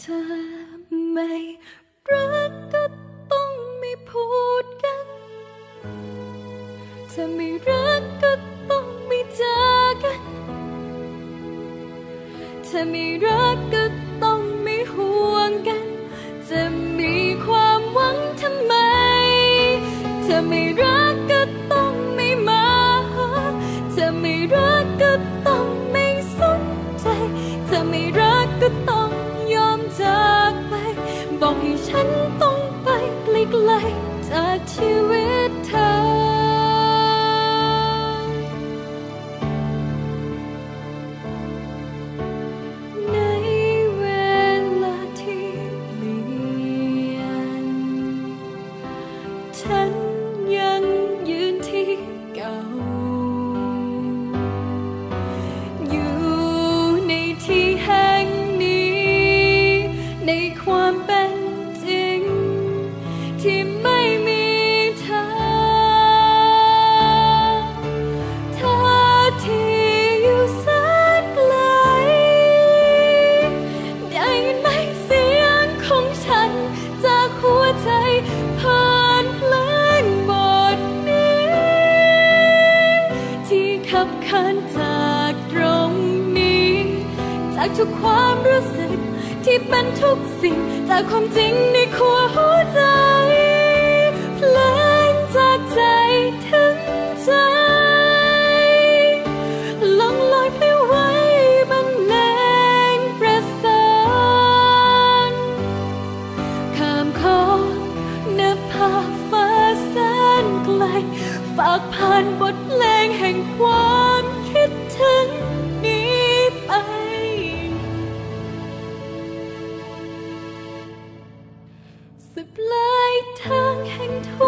เธอไม่รักก็ต้องไม่พูดกันเธอไม่รักก็ต้องไม่เจอกันเธอไม่รักก็ต้องไม่ห่วงกัน จะมีความหวังทำไมเธอไม่รัก ฉั จากตรงนี้ จากทุกความรู้สึกที่เป็นทุกสิ่ง จากความจริงในขั้วหัวใจเพลงจากใจถึงใจลองลอยไปไว้บรรเลงประสานข้ามขอบเนภาฟ้าแสนไกล ฝากผ่านบทเพลงแห่งความ สุดปลายทางแห่งทุ